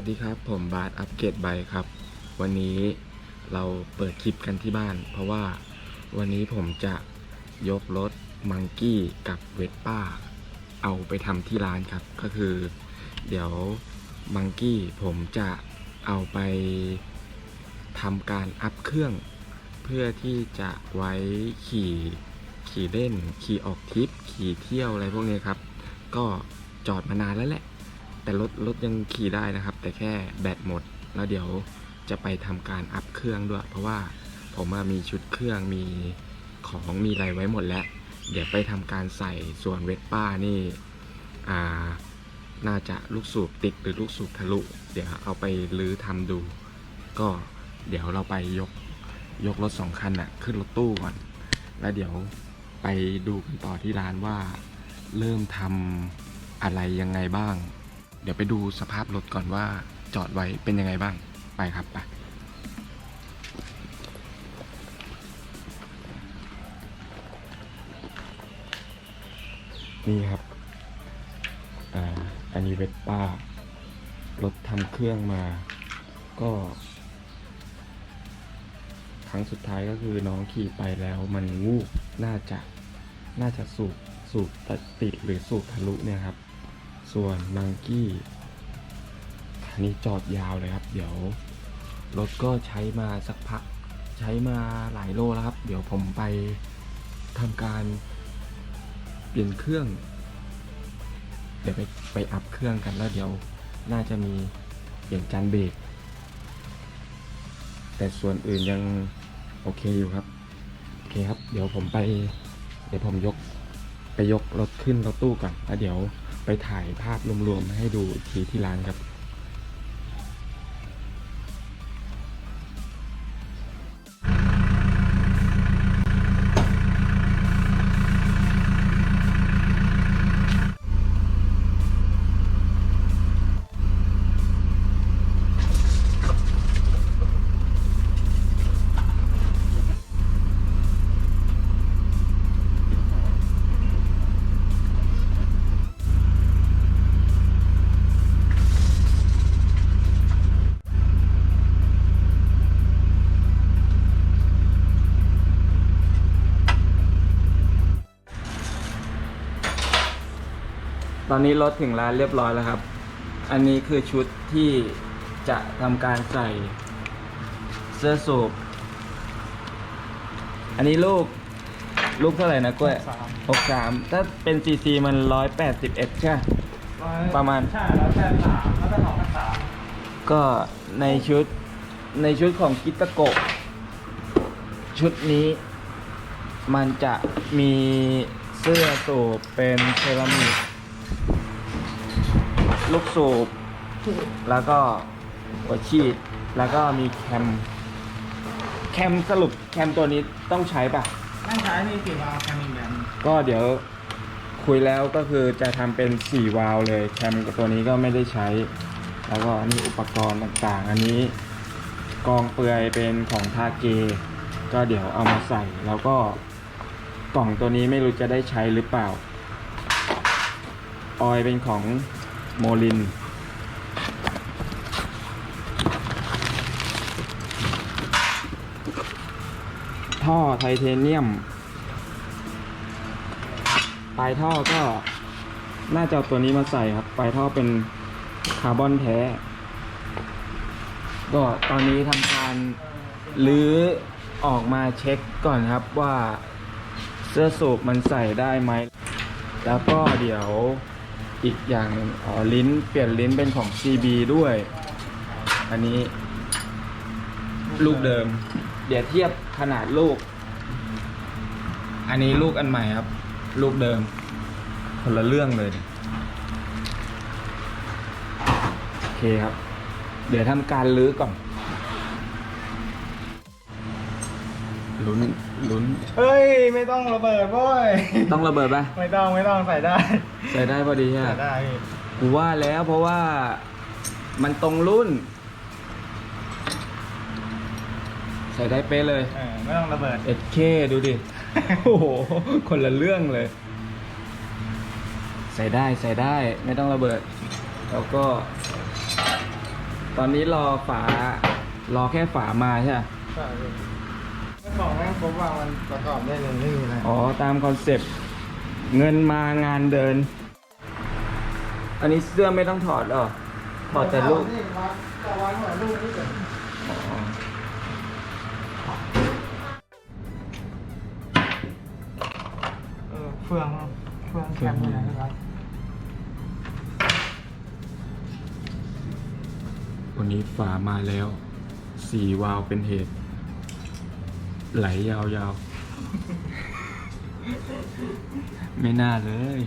สวัสดีครับ ผมบาสอัปเกรดไบค์ครับ วันนี้เราเปิดคลิปกันที่บ้าน เพราะว่าวันนี้ผมจะยกรถมังกี้กับเวสป้า เอาไปทำที่ร้านครับ ก็คือ เดี๋ยวมังกี้ผมจะเอาไปทำการอัพเครื่อง เพื่อที่จะไว้ขี่ขี่เล่น ขี่ออกทริป ขี่เที่ยวอะไรพวกนี้ครับ ก็จอดมานานแล้วแหละ แต่รถรถยังขี่ได้นะครับ แต่แค่แบตหมด แล้วเดี๋ยวจะไปทำการอัพเครื่องด้วย เพราะว่าผมมีชุดเครื่องมีของมีอะไรไว้หมดแล้ว เดี๋ยวไปทำการใส่ส่วนเวสป้านี่อ่าน่าจะลูกสูบติดหรือลูกสูบทะลุ เดี๋ยวเอาไปรื้อทำดู ก็เดี๋ยวเราไปยกยกรถสองคันน่ะขึ้นรถตู้ก่อน แล้วเดี๋ยวไปดูกันต่อที่ร้านว่าเริ่มทำอะไรยังไงบ้าง เดี๋ยวไปดูสภาพรถก่อนว่าจอดไว้เป็นยังไงบ้าง ไปครับไปนี่ครับ อ่า อันนี้เวสป้า รถทำเครื่องมา ก็ ครั้งสุดท้ายก็คือน้องขี่ไปแล้วมันวูบน่าจะ น่าจะสูบ สูบติดหรือสูบทะลุเนี่ยครับ ส่วนมังกี้อันนี้จอดยาวเลยครับ เดี๋ยวรถก็ใช้มาสักพักใช้มาหลายโลแล้วครับ เดี๋ยวผมไปทำการเปลี่ยนเครื่อง เดี๋ยวไปไปอัพเครื่องกันแล้วเดี๋ยวน่าจะมีเปลี่ยนจานเบรกแต่ส่วนอื่นยังโอเคอยู่ครับ โอเคครับ เดี๋ยวผมไป เดี๋ยวผมยกไปยกรถขึ้นรถตู้ก่อนแล้วเดี๋ยว ไปถ่ายภาพรวมๆให้ดูอีกทีที่ร้านครับ ตอนนี้รถถึงร้านเรียบร้อยแล้วครับ อันนี้คือชุดที่จะทำการใส่เสื้อสูบ อันนี้ลูกลูกเท่าไหร่นะกล้วยหกสามถ้าเป็นซีซีมันร้อยแปดสิบเอ็ดใช่ประมาณ ใช่แล้วแปดสามแล้วก็สองพันสามก็ในชุดในชุดของกิตโกะชุดนี้ มันจะมีเสื้อสูบเป็นเซรามิก ลูกสูบ แล้วก็หัวฉีด แล้วก็มีแคม แคมสรุปแคมตัวนี้ต้องใช้ปะนั่งใช้นี่สี่วาล์วแคมิงแบนก็เดี๋ยวคุยแล้วก็คือจะทำเป็น4วาล์วเลย แคมกับตัวนี้ก็ไม่ได้ใช้ แล้วก็นี่อุปกรณ์ต่างๆ อันนี้ กองเปลือยเป็นของทาเก ก็เดี๋ยวเอามาใส่ แล้วก็กล่องตัวนี้ไม่รู้จะได้ใช้หรือเปล่า ออยเป็นของโมลิน ท่อไทเทเนียม ปลายท่อก็น่าจะเอาตัวนี้มาใส่ครับ ปลายท่อเป็นคาร์บอนแท้ ก็ตอนนี้ทำการลื้อออกมาเช็คก่อนครับว่าเสื้อสูบมันใส่ได้ไหม แล้วก็เดี๋ยว อีกอย่างหนึ่งอ๋อลิ้นเปลี่ยนลิ้นเป็นของ CB ด้วย อันนี้ลูกเดิม เดี๋ยวเทียบขนาดลูก อันนี้ลูกอันใหม่ครับ ลูกเดิม คนละเรื่องเลยโอเคครับ เดี๋ยวทำการลื้อก่อน ลุ้นลุ้นเฮ้ย ไม่ต้องระเบิดโว้ย ต้องระเบิดปะไม่ต้องไม่ต้องใส่ได้ ใส่ได้พอดีใช่ใส่ไหมได้พี่กูว่าแล้วเพราะว่ามันตรงรุ่น ใส่ได้เป๊ะเลย เออไม่ต้องระเบิด เอ็ดเคดูดิ โอ้โห คนละเรื่องเลย ใส่ได้ใส่ได้ไม่ต้องระเบิด แล้วก็ ตอนนี้รอฝา รอแค่ฝามาใช่ไหมใช่พี่ ถ้าของแม่งครบว่ามันประกอบได้เลยไม่มีอะไรอ๋อ ตามคอนเซปต์เงินมางานเดิน อันนี้เสื้อไม่ต้องถอดหรอ ถอดแต่ลูกนี่วางจะวางหัวลูกนี่เฉยอ๋อเออเฟืองเฟืองแคมป์อะไรนะครับวันนี้ฝามาแล้วสี่วาล์วเป็นเหตุ ไหลยาวๆ ไม่น่าเลย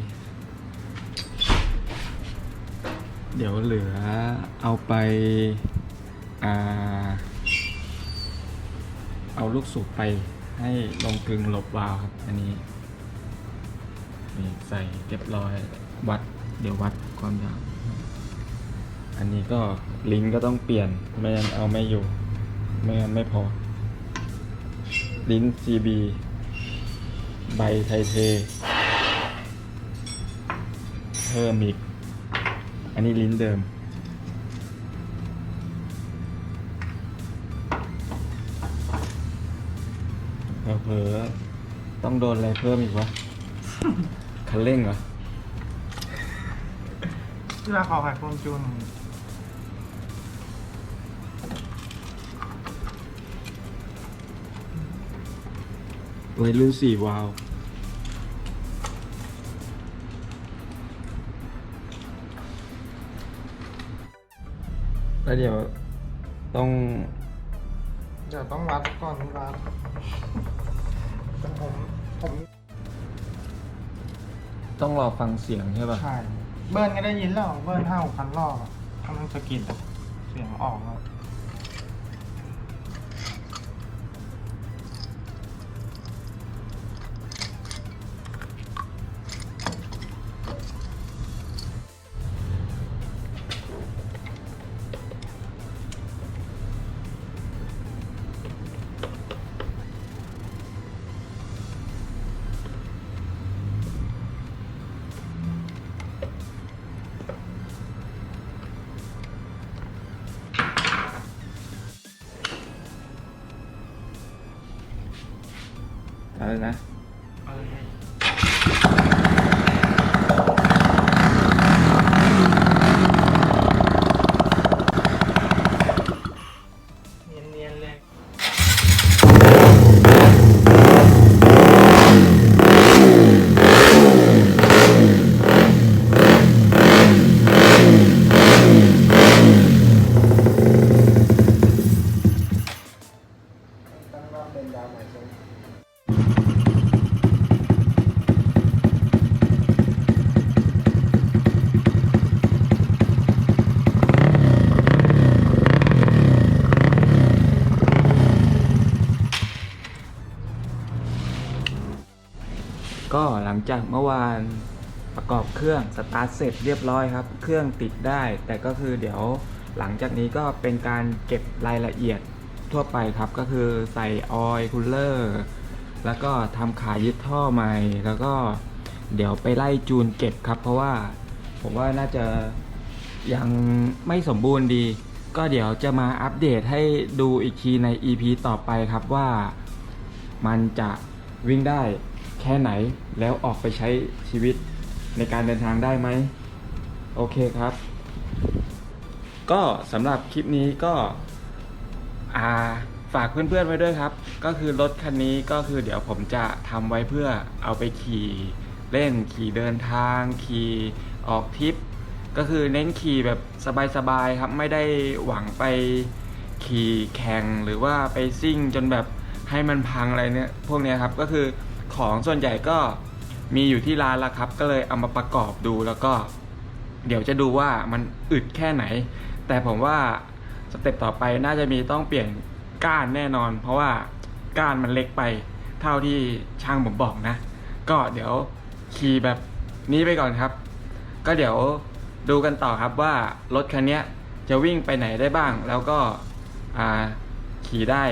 เดี๋ยวเหลือเอาไปอ่าเอาลูกสูบไปให้ลงกลึงหลบวาวครับ อันนี้นี่ใส่เรียบร้อยวัด เดี๋ยววัดความยาว อันนี้ก็ลิงก์ก็ต้องเปลี่ยน ไม่งั้นเอาไม่อยู่ ไม่งั้นไม่พอ ลิ้น CB ใบไทเท เพิ่มอีก อันนี้ลิ้นเดิม เผลอๆต้องโดนอะไรเพิ่มอีกวะ คันเร่งเหรอ ที่ราคาขายโฟมจูน วัยรุ่นสี่วาล์วแล้วเดี๋ยวต้อง เดี๋ยวต้องวัดก่อนวัดแต่ผมผมต้องรอฟังเสียงใช่ป่ะ ใช่เบิร์นก็ได้ยินแล้ว เบิร์นห้าหกพันรอบอะถ้ามันสะกิดอะเสียงออกแล้ว อะไรนะ ก็หลังจากเมื่อวานประกอบเครื่องสตาร์ทเสร็จเรียบร้อยครับ เครื่องติดได้ แต่ก็คือเดี๋ยวหลังจากนี้ก็เป็นการเก็บรายละเอียดทั่วไปครับ ก็คือใส่ออยล์คูลเลอร์แล้วก็ทำขายึดท่อใหม่ แล้วก็เดี๋ยวไปไล่จูนเก็บครับ เพราะว่าผมว่าน่าจะยังไม่สมบูรณ์ดี ก็เดี๋ยวจะมาอัปเดตให้ดูอีกทีใน EP ต่อไปครับว่ามันจะวิ่งได้ แค่ไหนแล้วออกไปใช้ชีวิตในการเดินทางได้ไหม โอเคครับ ก็สำหรับคลิปนี้ก็อ่าฝากเพื่อนๆไว้ด้วยครับ ก็คือรถคันนี้ก็คือเดี๋ยวผมจะทำไว้เพื่อเอาไปขี่เล่นขี่เดินทาง ขี่ออกทริป ก็คือเน้นขี่แบบสบายๆครับ ไม่ได้หวังไปขี่แข่งหรือว่าไปซิ่งจนแบบให้มันพังอะไรเนี่ยพวกเนี้ยครับก็คือ ของส่วนใหญ่ก็มีอยู่ที่ร้านละครับ ก็เลยเอามาประกอบดูแล้วก็ เดี๋ยวจะดูว่ามันอึดแค่ไหน แต่ผมว่าสเต็ปต่อไปน่าจะมีต้องเปลี่ยนก้านแน่นอน เพราะว่าก้านมันเล็กไป เท่าที่ช่างผมบอกนะ ก็เดี๋ยวขี่แบบนี้ไปก่อนครับ ก็เดี๋ยวดูกันต่อครับว่ารถคันนี้จะวิ่งไปไหนได้บ้าง แล้วก็ขี่ได้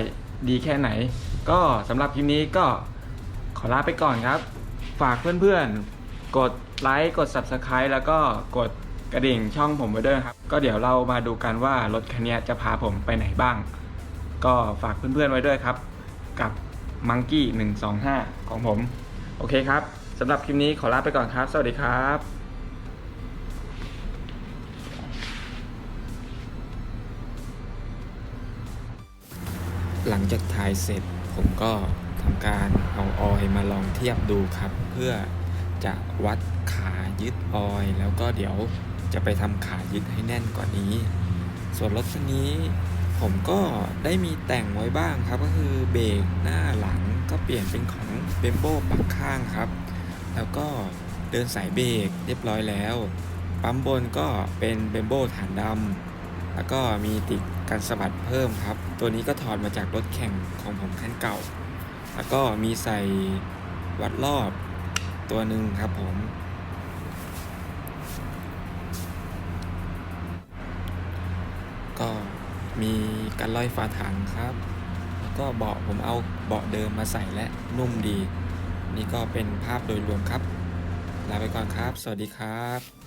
ดีแค่ไหน ก็สำหรับคลิปนี้ก็ ขอลาไปก่อนครับ ฝากเพื่อนๆ กดไลค์กด Subscribe แล้วก็กดกระดิ่งช่องผมไว้ด้วยครับ ก็เดี๋ยวเรามาดูกันว่ารถคันนี้จะพาผมไปไหนบ้าง ก็ฝากเพื่อนๆไว้ด้วยครับ กับมังกี้125 ของผม โอเคครับสำหรับคลิปนี้ขอลาไปก่อนครับ สวัสดีครับหลังจากถ่ายเสร็จผมก็ ทำการเอาออยมาลองเทียบดูครับ เพื่อจะวัดขายึดออย แล้วก็เดี๋ยวจะไปทำขายึดให้แน่นกว่านี้ ส่วนรถคันนี้ผมก็ได้มีแต่งไว้บ้างครับ ก็คือเบรกหน้าหลังก็เปลี่ยนเป็นของเบมโบปักข้างครับ แล้วก็เดินสายเบรกเรียบร้อยแล้ว ปั๊มบนก็เป็นเบมโบฐานดำแล้วก็มีติดกันสะบัดเพิ่มครับ ตัวนี้ก็ถอดมาจากรถแข่งของผมคันเก่า แล้วก็มีใส่วัดรอบตัวหนึ่งครับผม ก็มีกันลอยฝาถังครับ แล้วก็เบาะผมเอาเบาะเดิมมาใส่และนุ่มดี นี่ก็เป็นภาพโดยรวมครับ ลาไปก่อนครับ สวัสดีครับ